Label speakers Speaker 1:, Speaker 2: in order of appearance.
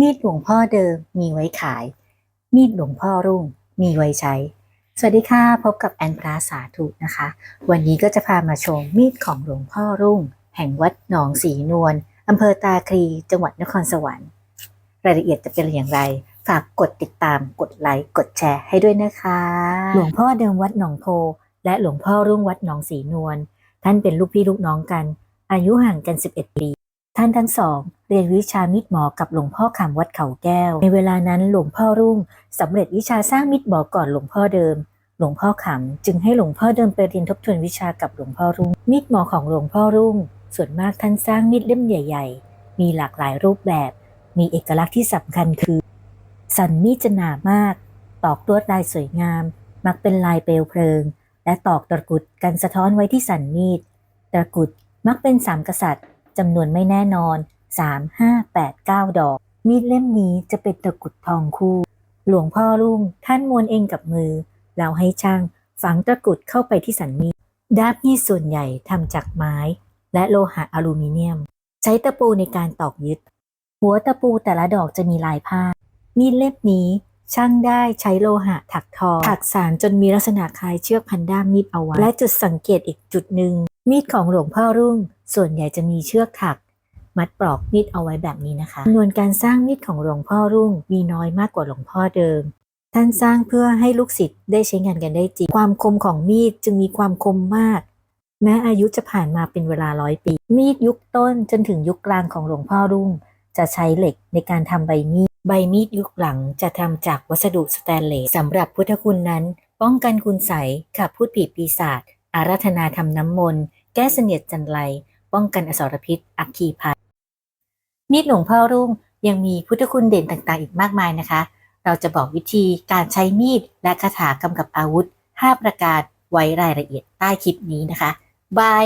Speaker 1: มีดหลวงพ่อเดิมมีไว้ขาย มีดหลวงพ่อรุ่งมีไว้ใช้ สวัสดีค่ะพบกับแอนพระสาธุนะคะ วันนี้ก็จะพามาชมมีดของหลวงพ่อรุ่ง แห่งวัดหนองสีนวลอำเภอตาคลีจังหวัดนครสวรรค์ รายละเอียดจะเป็นอย่างไร ฝากกดติดตามกดไลค์กดแชร์ให้ด้วยนะคะ หลวงพ่อเดิมวัดหนองโพ และหลวงพ่อรุ่งวัดหนองสีนวลท่านเป็นลูกพี่ลูกน้องกัน อายุห่างกัน 11 ปีานทั้งสองเรียนวิชามิดหมอกับหลวงพ่อขำวัดเขาแก้ว ในเวลานั้นหลวงพ่อรุ่งสำเร็จวิชาสร้างมิดหมอก่อนหลวงพ่อเดิม หลวงพ่อขำจึงให้หลวงพ่อเดิมไปเรียนทบทวนวิชากับหลวงพ่อรุ่ง มิดหมอของหลวงพ่อรุ่ง ส่วนมากท่านสร้างมิดเล่มใหญ่ ๆ มีหลากหลายรูปแบบ มีเอกลักษณ์ที่สำคัญคือ สันมีดจะหนามาก ตอกลวดลายสวยงาม มักเป็นลายเปลวเพลิง และตอกตะกุดกันสะท้อนไว้ที่สันมีดตะกุดมักเป็นสามกษัตริย์ จำนวนไม่แน่นอน 3 5 8 9 ดอก มีดเล่มนี้จะเป็นตะกุดทองคู่ หลวงพ่อรุ่งท่านมวนเองกับมือแล้วให้ช่างฝังตะกุดเข้าไปที่สันมีดดามมีดส่วนใหญ่ทำจากไม้ และโลหะอลูมิเนียม ใช้ตะปูในการตอกยึด หัวตะปูแต่ละดอกจะมีลายผ้า มีดเล่มนี้ ช่างได้ใช้โลหะถักทองถักสารจนมีลักษณะคล้ายเชือกพันด้ามมีดเอาไว้และจุดสังเกตอีกจุดหนึ่งมีดของหลวงพ่อรุ่ง ส่วนใหญ่จะมีเชือกถัก มัดปลอกมีดเอาไว้แบบนี้นะคะจำนวนการสร้างมีดของหลวงพ่อรุ่ง มีน้อยมากกว่าหลวงพ่อเดิม ท่านสร้างเพื่อให้ลูกศิษย์ได้ใช้งานกันได้จริง ความคมของมีดจึงมีความคมมาก แม้อายุจะผ่านมาเป็นเวลาร้อยปี มีดยุคต้นจนถึงยุคกลางของหลวงพ่อรุ่ง จะใช้เหล็กในการทำใบมีด ใบมีดยุคหลังจะทำจากวัสดุสแตนเลสสำหรับพุทธคุณนั้น ป้องกันคุณใสยขับพูดผีปีศาจอาราธนาทำน้ำมนต์แก้เสนียดจันไรป้องกันอสรพิษ อัคคีภัยมีดหลวงพ่อรุ่งยังมีพุทธคุณเด่นต่างๆ อีกมากมายนะคะ เราจะบอกวิธีการใช้มีดและคาถากำกับอาวุธ 5 ประการไว้รายละเอียดใต้คลิปนี้นะคะบาย